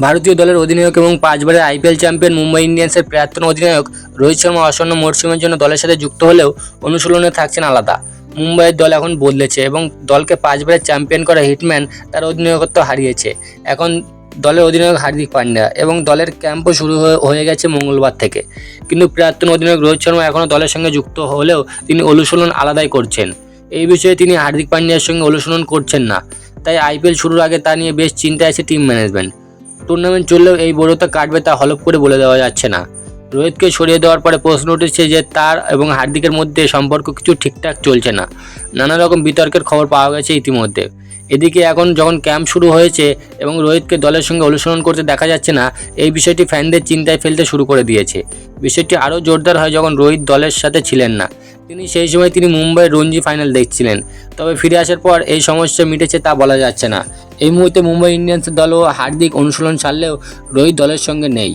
ভারতীয় দলের অধিনায়ক এবং পাঁচবারের আইপিএল চ্যাম্পিয়ন মুম্বাই ইন্ডিয়ান্সের প্রাক্তন অধিনায়ক রোহিত শর্মা আসন্ন মরশুমের জন্য দলের সাথে যুক্ত হলেও অনুশীলনে থাকছেন আলাদা। মুম্বাইয়ের দল এখন বদলেছে এবং দলকে পাঁচবারের চ্যাম্পিয়ন করা হিটম্যান তার অধিনায়কত্ব হারিয়েছে। এখন দলের অধিনায়ক হার্দিক পান্ডিয়া এবং দলের ক্যাম্পও শুরু হয়ে- হয়ে গেছে মঙ্গলবার থেকে। কিন্তু প্রাক্তন অধিনায়ক রোহিত শর্মা এখনও দলের সঙ্গে যুক্ত হলেও তিনি অনুশীলন আলাদাই করছেন। এই বিষয়ে তিনি হার্দিক পান্ডিয়ার সঙ্গে অনুশীলন করছেন না। তাই আইপিএল শুরুর আগে তা নিয়ে বেশ চিন্তায় আছে টিম ম্যানেজমেন্ট। টুর্নামেন্ট চললেও এই বড়তা কাটবে তা হলপ করে বলে দেওয়া যাচ্ছে না। রোহিতকে সরিয়ে দেওয়ার পরে প্রশ্ন উঠেছে যে তার এবং হার্দিকের মধ্যে সম্পর্ক কিছু ঠিকঠাক চলছে না। নানা রকম বিতর্কের খবর পাওয়া গেছে ইতিমধ্যে। এদিকে এখন যখন ক্যাম্প শুরু হয়েছে এবং রোহিতকে দলের সঙ্গে অনুসরণ করতে দেখা যাচ্ছে না, এই বিষয়টি ফ্যানদের চিন্তায় ফেলতে শুরু করে দিয়েছে। বিষয়টি আরও জোরদার হয় যখন রোহিত দলের সাথে ছিলেন না। তিনি সেই সময় তিনি মুম্বাই রঞ্জি ফাইনাল দেখছিলেন। তবে ফিরে আসার পর এই সমস্যা মিটেছে তা বলা যাচ্ছে না। এই মুহূর্তে মুম্বাই ইন্ডিয়ান্স দলও হার্দিক অনুশীলন ছাড়লেও রোহিত দলের সঙ্গে নেই।